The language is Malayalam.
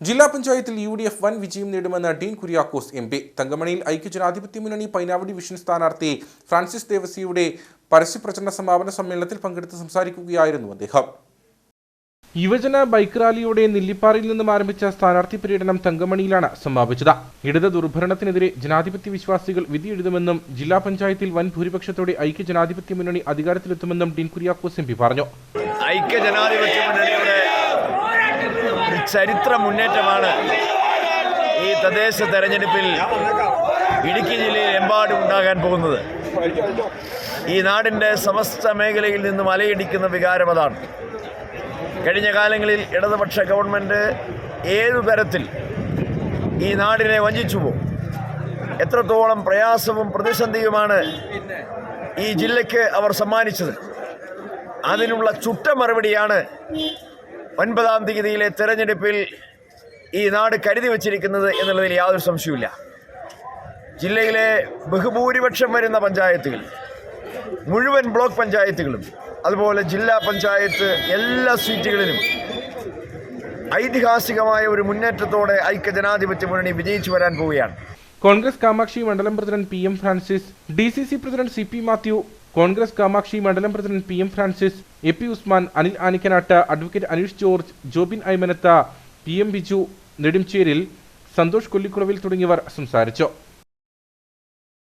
ജില്ലാ പഞ്ചായത്തിൽ യു ഡി എഫ് വൻ വിജയം നേടുമെന്ന് ഡീൻ കുര്യാക്കോസ് എം പി. തങ്കമണിയിൽ ഐക്യജനാധിപത്യ മുന്നണി പൈനാവടി വിഷൻ സ്ഥാനാർത്ഥി ഫ്രാൻസിസ് ദേവസിയുടെ പരസ്യപ്രചരണ സമാപന സമ്മേളനത്തിൽ പങ്കെടുത്ത് സംസാരിക്കുകയായിരുന്നു അദ്ദേഹം. യുവജന ബൈക്ക് റാലിയോടെ നെല്ലിപ്പാറയിൽ നിന്നും ആരംഭിച്ച സ്ഥാനാർത്ഥി പര്യടനം തങ്കമണിയിലാണ് സമാപിച്ചത്. ഇടത് ദുർഭരണത്തിനെതിരെ ജനാധിപത്യ വിശ്വാസികൾ വിധിയെഴുതുമെന്നും ജില്ലാ പഞ്ചായത്തിൽ വൻ ഭൂരിപക്ഷത്തോടെ ഐക്യ ജനാധിപത്യ മുന്നണി അധികാരത്തിലെത്തുമെന്നും ഡീൻ കുര്യാക്കോസ് എം പി പറഞ്ഞു. ഐക്യ ജനാധിപത്യ മുന്നണിയുടെ ചരിത്ര മുന്നേറ്റമാണ് ഈ തദ്ദേശ തെരഞ്ഞെടുപ്പിൽ ഇടുക്കി ജില്ലയിൽ എമ്പാടും ഉണ്ടാകാൻ പോകുന്നത്. ഈ നാടിന്റെ സമസ്ത മേഖലയിൽ നിന്നും അലയിടിക്കുന്ന വികാരം അതാണ്. കഴിഞ്ഞ കാലങ്ങളിൽ ഇടതുപക്ഷ ഗവൺമെന്റ് ഏതു തരത്തിൽ ഈ നാടിനെ വഞ്ചിച്ചു പോകും എത്രത്തോളം പ്രയാസവും പ്രതിസന്ധിയുമാണ് ഈ ജില്ലയ്ക്ക് അവർ സമ്മാനിച്ചത്? അതിനുള്ള ചുട്ട മറുപടിയാണ് ഒൻപതാം തീയതിയിലെ തെരഞ്ഞെടുപ്പിൽ ഈ നാട് കരുതി വച്ചിരിക്കുന്നത് എന്നുള്ളതിൽ യാതൊരു സംശയവുമില്ല. ജില്ലയിലെ ബഹുഭൂരിപക്ഷം വരുന്ന പഞ്ചായത്തുകൾ മുഴുവൻ ബ്ലോക്ക് പഞ്ചായത്തുകളും അതുപോലെ ജില്ലാ പഞ്ചായത്ത് എല്ലാ സീറ്റുകളിലും ഐതിഹാസികമായ ഒരു മുന്നേറ്റത്തോടെ ഐക്യ ഐക്യജനാധിപത്യ മുന്നണി വിജയിച്ചു വരാൻ പോവുകയാണ്. കോൺഗ്രസ് കാമാക്ഷി മണ്ഡലം president P M Francis D C C president C P Mathew Congress Kamakshi മണ്ഡലം president P M Francis A P Usman Anil Anikkanattu advocate Aneesh George Jobin Aimanath P M Biju Nedumcheril Santhosh Kollikulavil തുടങ്ങിയവർ സംസാരിച്ചു.